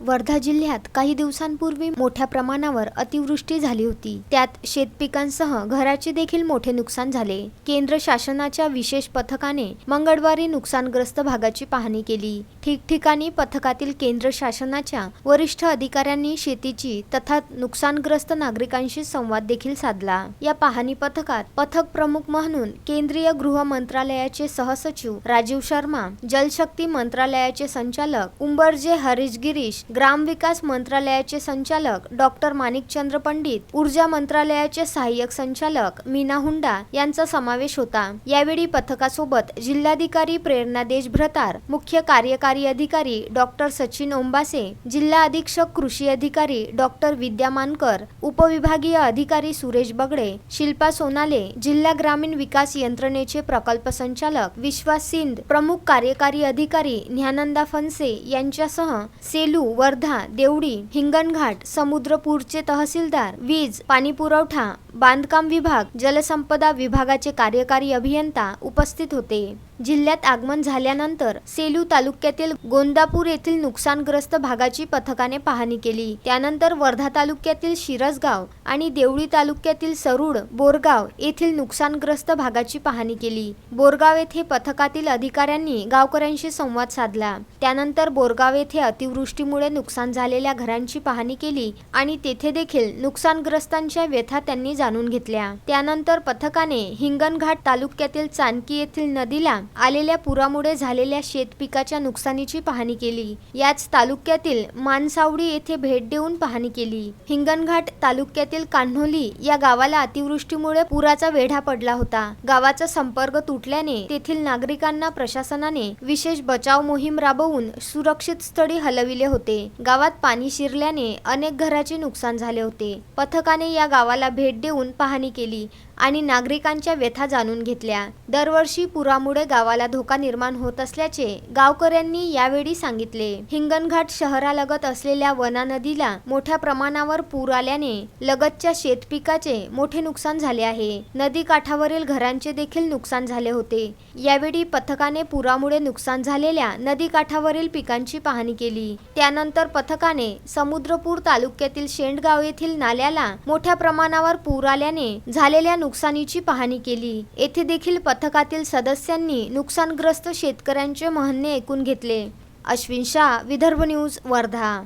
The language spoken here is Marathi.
वर्धा जिल्ह्यात काही दिवसांपूर्वी मोठ्या प्रमाणावर अतिवृष्टी झाली होती. त्यात शेतपिकांसह घराचे देखील मोठे नुकसान झाले. केंद्र शासनाच्या विशेष पथकाने मंगळवारी नुकसानग्रस्त भागाची पाहणी केली. ठिकठिकाणी पथकातील केंद्र शासनाच्या वरिष्ठ अधिकाऱ्यांनी शेतीची तथा नुकसानग्रस्त नागरिकांशी संवाद देखील साधला. या पाहणी पथकात पथक प्रमुख म्हणून केंद्रीय गृह मंत्रालयाचे सहसचिव राजीव शर्मा जलशक्ती मंत्रालयाचे संचालक उंबरजे हरीश गिरीश ग्रामविकास मंत्रालयाचे संचालक डॉक्टर माणिकचंद्र पंडित ऊर्जा मंत्रालयाचे सहाय्यक संचालक मीना हुंडा यांचा समावेश होता. यावेळी पथकासोबत जिल्हाधिकारी प्रेरणा देशभ्रतार मुख्य कार्यकारी अधिकारी डॉक्टर सचिन ओंबासे जिल्हा अधीक्षक कृषी अधिकारी डॉक्टर विद्या मानकर उपविभागीय अधिकारी सुरेश बगडे शिल्पा सोनाले जिल्हा ग्रामीण विकास यंत्रणेचे प्रकल्प संचालक विश्वास सिंध प्रमुख कार्यकारी अधिकारी ज्ञानंदा फनसे यांच्यासह सेलू वर्धा देवडी हिंगणघाट समुद्रपूरचे तहसीलदार वीज पाणी पुरवठा बांधकाम विभाग जलसंपदा विभागाचे कार्यकारी अभियंता उपस्थित होते. जिल्ह्यात आगमन झाल्यानंतर सेलू तालुक्यातील गोंदापूर येथील नुकसानग्रस्त भागाची पथकाने पाहणी केली. त्यानंतर वर्धा तालुक्यातील शिरसगाव आणि देवळी तालुक्यातील सरुड बोरगाव येथील नुकसानग्रस्त भागाची पाहणी केली. बोरगाव येथे पथकातील अधिकाऱ्यांनी गावकऱ्यांशी संवाद साधला. त्यानंतर बोरगाव येथे अतिवृष्टीमुळे नुकसान झालेल्या घरांची पाहणी केली आणि तेथे देखील नुकसानग्रस्तांच्या व्यथा त्यांनी जाणून घेतल्या. त्यानंतर पथकाने हिंगणघाट तालुक्यातील चानकी येथील नदीला आलेल्या पुरामुळे झालेल्या शेतपिकाच्या नुकसानीची पाहणी केली. याच तालुक्यातील मानसावडी येथे भेट देऊन पाहणी केली. हिंगणघाट तालुक्यातील कान्होली या गावाला अतिवृष्टीमुळे पुराचा वेढा पडला होता. गावाचा संपर्क तुटल्याने तेथील नागरिकांना प्रशासनाने विशेष बचाव मोहीम राबवून सुरक्षित स्थळी हलविले होते. गावात पाणी शिरल्याने अनेक घराचे नुकसान झाले होते. पथकाने या गावाला भेट देऊन पाहणी केली. आणि नागरिकांच्या व्यथा जाणून घेतल्या. दरवर्षी पुरामुळे गावाला धोका निर्माण होत असल्याचे गावकऱ्यांनी यावेळी सांगितले. हिंगणघाट शहरालगत असलेल्या वना नदीला मोठ्या प्रमाणावर पूर आल्याने लगतच्या शेतपिकाचे मोठे नुकसान झाले आहे. नदी काठावरील घरांचे देखील नुकसान झाले होते. यावेळी पथकाने पुरामुळे नुकसान झालेल्या नदी काठावरील पिकांची पाहणी केली. त्यानंतर पथकाने समुद्रपूर तालुक्यातील शेंडगाव येथील नाल्याला मोठ्या प्रमाणावर पूर आल्याने झालेल्या नुकसानीची पाहणी केली. येथे देखील पथकातील सदस्यांनी नुकसानग्रस्त शेतकऱ्यांचे म्हणणे ऐकून घेतले. अश्विन शाह विदर्भ न्यूज वर्धा.